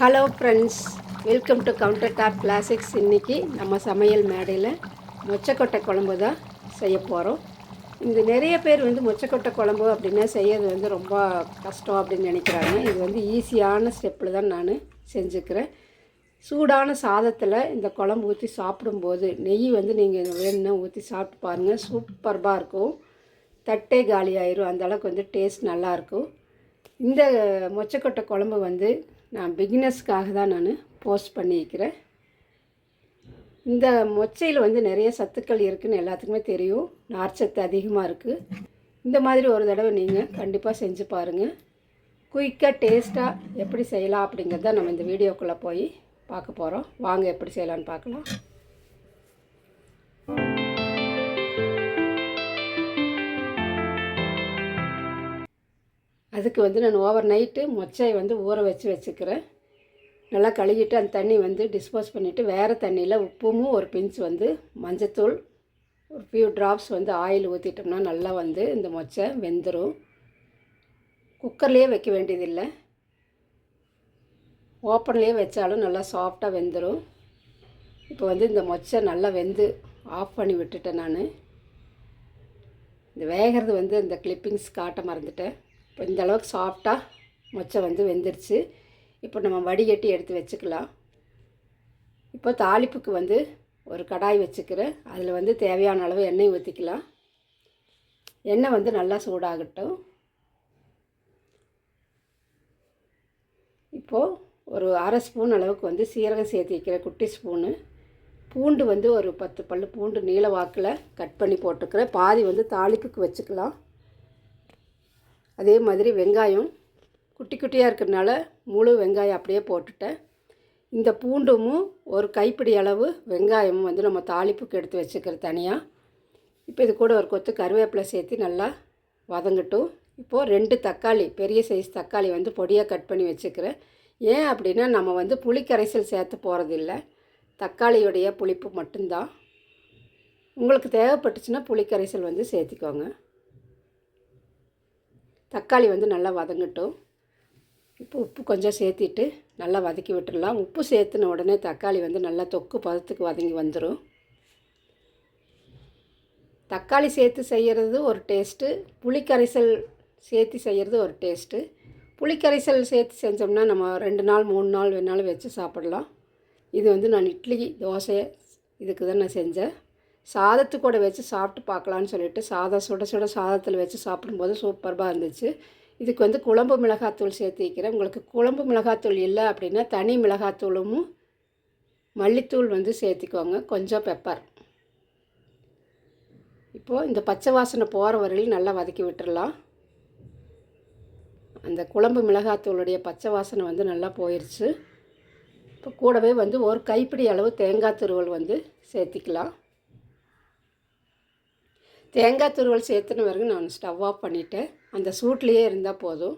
Hello friends welcome to countertop classics இன்றைக்கி நம்ம சமையல் மேடையில் மொச்சக்கொட்டை குழம்பு தான் செய்ய போகிறோம் இந்த நிறைய பேர் வந்து மொச்சக்கொட்டை குழம்பு அப்படின்னா செய்யறது வந்து ரொம்ப கஷ்டம் அப்படின்னு நினைக்கிறாங்க. இது வந்து ஈஸியான ஸ்டெப்பில் தான் நான் செஞ்சுக்கிறேன். சூடான சாதத்தில் இந்த குழம்பு ஊற்றி சாப்பிடும்போது நெய் வந்து நீங்கள் வேணும்னா ஊற்றி சாப்பிட்டு பாருங்கள் சூப்பர்பாக இருக்கும். தட்டே காலி ஆயிரும். அந்தளவுக்கு வந்து டேஸ்ட் நல்லாயிருக்கும் இந்த மொச்சக்கொட்டை குழம்பு வந்து நான் பிகினர்ஸ்க்காக தான் நான் போஸ்ட் பண்ணியிருக்கிறேன். இந்த மொச்சையில் வந்து நிறைய சத்துக்கள் இருக்குதுன்னு எல்லாத்துக்குமே தெரியும். நார்ச்சத்து அதிகமாக இருக்குது இந்த மாதிரி ஒரு தடவை நீங்கள் கண்டிப்பாக செஞ்சு பாருங்கள் குயிக்காக டேஸ்ட்டாக எப்படி செய்யலாம் அப்படிங்கிறத நம்ம இந்த வீடியோக்குள்ளே போய் பார்க்க போகிறோம் வாங்க எப்படி செய்யலான்னு பார்க்கலாம். அதுக்கு வந்து நான் ஓவர் நைட்டு மொச்சையை வந்து ஊற வச்சு வச்சுக்கிறேன். நல்லா கழுவிட்டு அந்த தண்ணி வந்து டிஸ்போஸ் பண்ணிவிட்டு வேறு தண்ணியில் உப்பும் ஒரு பிஞ்ச் வந்து மஞ்சத்தூள் ஒரு ஃபியூ ட்ராப்ஸ் வந்து ஆயில் ஊற்றிட்டோம்னா நல்லா வந்து இந்த மொச்சை வெந்துடும் குக்கர்லேயே வைக்க வேண்டியதில்லை. ஓப்பன்லேயே வச்சாலும் நல்லா சாஃப்டாக வெந்துடும் இப்போ வந்து இந்த மொச்சை நல்லா வெந்து ஆஃப் பண்ணி விட்டுட்டேன் நான். இந்த வேகிறது வந்து இந்த கிளிப்பிங்ஸ் காட்ட மறந்துட்டேன். இப்போ இந்தளவுக்கு சாஃப்டாக மொச்சை வந்து வெந்துருச்சு. இப்போ நம்ம வடிகட்டி எடுத்து வச்சுக்கலாம். இப்போ தாளிப்புக்கு வந்து ஒரு கடாய் வச்சுக்கிறேன் அதில் வந்து தேவையான அளவு எண்ணெய் ஊற்றிக்கலாம் எண்ணெய் வந்து நல்லா சூடாகட்டும். இப்போது ஒரு அரை ஸ்பூன் அளவுக்கு வந்து சீரகம் சேர்த்து வைக்கிற குட்டி ஸ்பூனு. பூண்டு வந்து ஒரு பத்து பல் பூண்டு நீல வாக்கில் கட் பண்ணி போட்டுக்கிறேன் பாதி வந்து தாளிப்புக்கு வச்சுக்கலாம். அதே மாதிரி வெங்காயம் குட்டி குட்டியாக இருக்கிறதுனால முழு வெங்காயம் அப்படியே போட்டுட்டேன். இந்த பூண்டும் ஒரு கைப்பிடி அளவு வெங்காயமும் வந்து நம்ம தாளிப்புக்கு எடுத்து வச்சுக்கிற தனியாக இப்போ இது கூட ஒரு கொத்து கருவேப்பிலை சேர்த்து நல்லா வதங்கட்டும். இப்போது ரெண்டு தக்காளி பெரிய சைஸ் தக்காளி வந்து பொடியாக கட் பண்ணி வச்சுக்கிறேன். ஏன் அப்படின்னா நம்ம வந்து புளிக்கரைசல் சேர்த்து போகிறதில்ல தக்காளியுடைய புளிப்பு மட்டும்தான். உங்களுக்கு தேவைப்பட்டுச்சுன்னா புளிக்கரைசல் வந்து சேர்த்திக்கோங்க. தக்காளி வந்து நல்லா வதங்கட்டும். இப்போ உப்பு கொஞ்சம் சேர்த்திட்டு நல்லா வதக்கி விட்டுடலாம் உப்பு சேர்த்துன உடனே தக்காளி வந்து நல்லா தொக்கு பதத்துக்கு வதங்கி வந்துடும் தக்காளி சேர்த்து செய்கிறது ஒரு டேஸ்ட்டு புளிக்கரைசல் சேர்த்து செய்கிறது ஒரு டேஸ்ட்டு புளிக்கரைசல் சேர்த்து செஞ்சோம்னா நம்ம ரெண்டு நாள் மூணு நாள் வேணாலும் வச்சு சாப்பிடலாம். இது வந்து நான் இட்லி தோசை இதுக்கு தான் நான் செஞ்சேன். சாதத்து கூட வச்சு சாப்பிட்டு பார்க்கலான்னு சொல்லிட்டு சாதம் சுட சுட சாதத்தில் வச்சு சாப்பிடும்போது சூப்பராக இருந்துச்சு. இதுக்கு வந்து குழம்பு மிளகாத்தூள் சேர்த்து வைக்கிறேன். உங்களுக்கு குழம்பு மிளகாத்தூள் இல்லை அப்படின்னா தனி மிளகாத்தூளும் மல்லித்தூள் வந்து சேர்த்திக்கோங்க. கொஞ்சம் பெப்பர். இப்போது இந்த பச்சை வாசனை போகிற வரையிலும் நல்லா வதக்கி விட்டுடலாம் அந்த குழம்பு மிளகாத்தூளுடைய பச்சை வாசனை வந்து நல்லா போயிடுச்சு இப்போ கூடவே வந்து ஒரு கைப்பிடி அளவு தேங்காய் துருவல் வந்து சேர்த்திக்கலாம். தேங்காய் துருவல் சேர்த்துன பிறகு நான் ஸ்டவ் ஆஃப் பண்ணிவிட்டேன் அந்த சூட்லேயே இருந்தால் போதும்.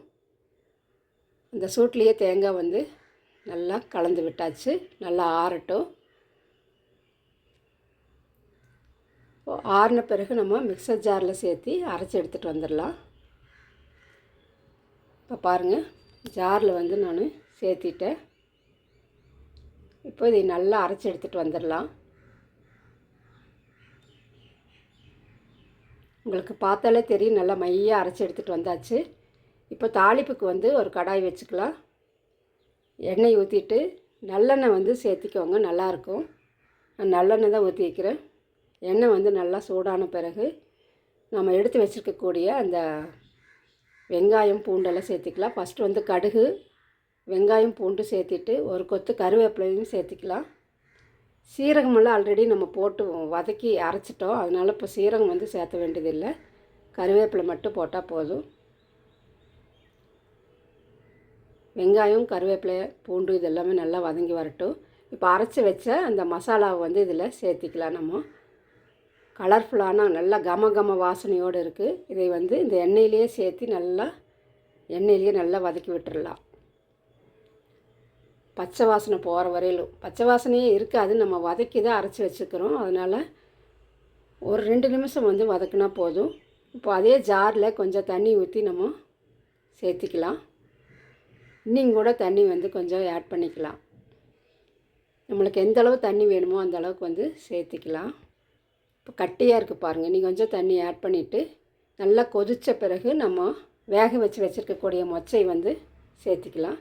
அந்த சூட்லேயே தேங்காய் வந்து நல்லா கலந்து விட்டாச்சு. நல்லா ஆறட்டும். ஆறின பிறகு நம்ம மிக்சர் ஜாரில் சேர்த்து அரைச்சி எடுத்துகிட்டு வந்துடலாம். இப்போ பாருங்கள் ஜாரில் வந்து நான் சேர்த்திட்டேன். இப்போ இதை நல்லா அரைச்சி எடுத்துகிட்டு வந்துடலாம். உங்களுக்கு பார்த்தாலே தெரியும் நல்லா மையாக அரைச்சி எடுத்துகிட்டு வந்தாச்சு. இப்போ தாளிப்புக்கு வந்து ஒரு கடாய் வச்சுக்கலாம். எண்ணெய் ஊற்றிட்டு நல்லெண்ணெய் வந்து சேர்த்திக்கோங்க நல்லாயிருக்கும் நான் நல்லெண்ணெய் தான் ஊற்றி வைக்கிறேன். எண்ணெய் வந்து நல்லா சூடான பிறகு நம்ம எடுத்து வச்சுருக்கக்கூடிய அந்த வெங்காயம் பூண்டெல்லாம் சேர்த்திக்கலாம். ஃபஸ்ட்டு வந்து கடுகு வெங்காயம் பூண்டு சேர்த்திட்டு ஒரு கொத்து கருவேப்பிலையும் சேர்த்திக்கலாம். சீரகமெல்லாம் ஆல்ரெடி நம்ம போட்டு வதக்கி அரைச்சிட்டோம். அதனால் இப்போ சீரகம் வந்து சேர்த்த வேண்டியதில்லை. கருவேப்பிலை மட்டும் போட்டால் போதும். வெங்காயம் கருவேப்பிலை பூண்டு இதெல்லாமே நல்லா வதங்கி வரட்டும். இப்போ அரைச்சி வச்ச அந்த மசாலாவை வந்து இதில் சேர்த்திக்கலாம் நம்ம. கலர்ஃபுல்லான நல்லா கம கம வாசனையோடு இருக்குது இதை வந்து இந்த எண்ணெயிலேயே சேர்த்து நல்லா எண்ணெயிலேயே நல்லா வதக்கி விட்டுடலாம் பச்சை வாசனை போகிற வரையிலும். பச்சை வாசனையே இருக்காது. நம்ம வதக்கி தான் அரைச்சி வச்சுக்கிறோம். அதனால் ஒரு ரெண்டு நிமிஷம் வந்து வதக்குனா போதும். இப்போ அதே ஜாரில் கொஞ்சம் தண்ணி ஊற்றி நம்ம சேர்த்திக்கலாம். இன்னும் கூட தண்ணி வந்து கொஞ்சம் ஆட் பண்ணிக்கலாம். நம்மளுக்கு எந்த அளவு தண்ணி வேணுமோ அந்த அளவுக்கு வந்து சேர்த்துக்கலாம். இப்போ கட்டியாக இருக்குது பாருங்கள் நீ கொஞ்சம் தண்ணி ஆட் பண்ணிவிட்டு நல்லா கொதித்த பிறகு நம்ம வேக வச்சு வச்சுருக்கக்கூடிய மொச்சை வந்து சேர்த்திக்கலாம்.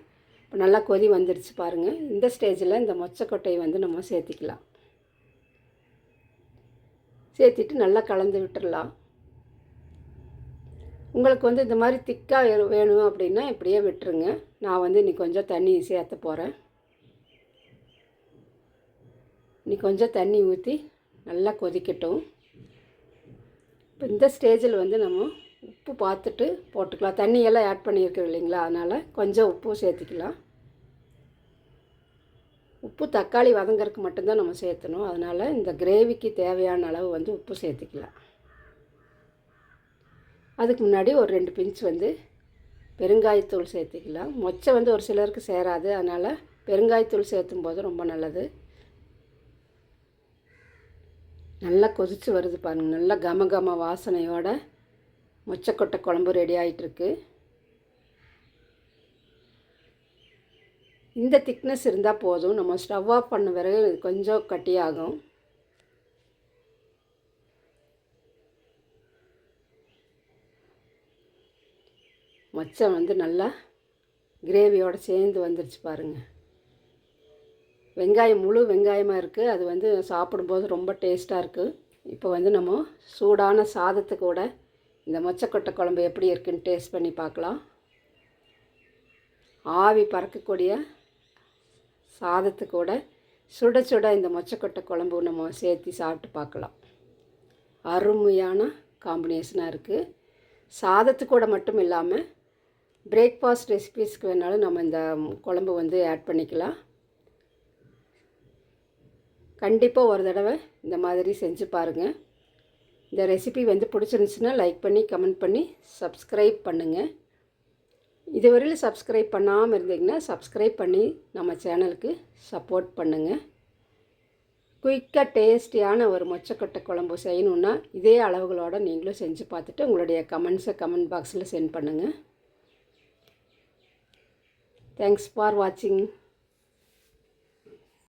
இப்போ நல்லா கொதி வந்துருச்சு பாருங்கள் இந்த ஸ்டேஜில் இந்த மொச்சக்கொட்டையை வந்து நம்ம சேர்த்திக்கலாம். சேர்த்திட்டு நல்லா கலந்து விட்டுடலாம் உங்களுக்கு வந்து இந்த மாதிரி திக்காக வேணும் அப்படின்னா இப்படியே விட்டுருங்க. நான் வந்து இன்னைக்கு கொஞ்சம் தண்ணி சேர்த்த போகிறேன் இன்னைக்கு கொஞ்சம் தண்ணி ஊற்றி நல்லா கொதிக்கட்டும். இப்போ இந்த ஸ்டேஜில் வந்து நம்ம உப்பு பார்த்துட்டு போட்டுக்கலாம். தண்ணியெல்லாம் ஆட் பண்ணியிருக்கோம் இல்லைங்களா? அதனால் கொஞ்சம் உப்பு சேர்த்துக்கலாம். உப்பு தக்காளி வதங்கறதுக்கு மட்டும்தான் நம்ம சேர்த்தணும். அதனால் இந்த கிரேவிக்கு தேவையான அளவு வந்து உப்பு சேர்த்துக்கலாம். அதுக்கு முன்னாடி ஒரு ரெண்டு பிஞ்ச் வந்து பெருங்காயத்தூள் சேர்த்துக்கலாம். மொச்சை வந்து ஒரு சிலருக்கு சேராது. அதனால் பெருங்காயத்தூள் சேர்த்தும் போது ரொம்ப நல்லது. நல்லா கொதித்து வருது பாருங்கள் நல்லா கம கம வாசனையோட முச்சக்கொட்டை குழம்பு ரெடி ஆகிட்டுருக்கு இந்த திக்னஸ் இருந்தால் போதும். நம்ம ஸ்டவ் ஆஃப் பண்ண பிறகு கொஞ்சம் கட்டியாகும். மொச்சம் வந்து நல்லா கிரேவியோடு சேர்ந்து வந்துருச்சு பாருங்கள் வெங்காயம் முழு வெங்காயமாக இருக்குது அது வந்து சாப்பிடும்போது ரொம்ப டேஸ்ட்டாக இருக்குது இப்போ வந்து நம்ம சூடான சாதத்துக்கூட இந்த மொச்சக்கொட்டை குழம்பு எப்படி இருக்குன்னு டேஸ்ட் பண்ணி பார்க்கலாம். ஆவி பறக்கக்கூடிய சாதத்துக்கூட சுட சுட இந்த மொச்சக்கொட்டை குழம்பு நம்ம சேர்த்து சாப்பிட்டு பார்க்கலாம். அருமையான காம்பினேஷனாக இருக்குது சாதத்துக்கூட மட்டும் இல்லாமல் பிரேக்ஃபாஸ்ட் ரெசிபீஸ்க்கு வேணாலும் நம்ம இந்த குழம்பு வந்து ஆட் பண்ணிக்கலாம். கண்டிப்பாக ஒரு தடவை இந்த மாதிரி செஞ்சு பாருங்கள் இந்த ரெசிபி வந்து பிடிச்சிருந்துச்சுன்னா லைக் பண்ணி கமெண்ட் பண்ணி சப்ஸ்கிரைப் பண்ணுங்கள் இதுவரையில் சப்ஸ்கிரைப் பண்ணாமல் இருந்தீங்கன்னா சப்ஸ்கிரைப் பண்ணி நம்ம சேனலுக்கு சப்போர்ட் பண்ணுங்கள் குயிக்காக டேஸ்டியான ஒரு மொச்சக்கொட்டை குழம்பு செய்யணுன்னா இதே அளவுகளோடு நீங்களும் செஞ்சு பார்த்துட்டு உங்களுடைய கமெண்ட்ஸை கமெண்ட் பாக்ஸில் சென்ட் பண்ணுங்கள் தேங்க்ஸ் ஃபார் வாட்சிங்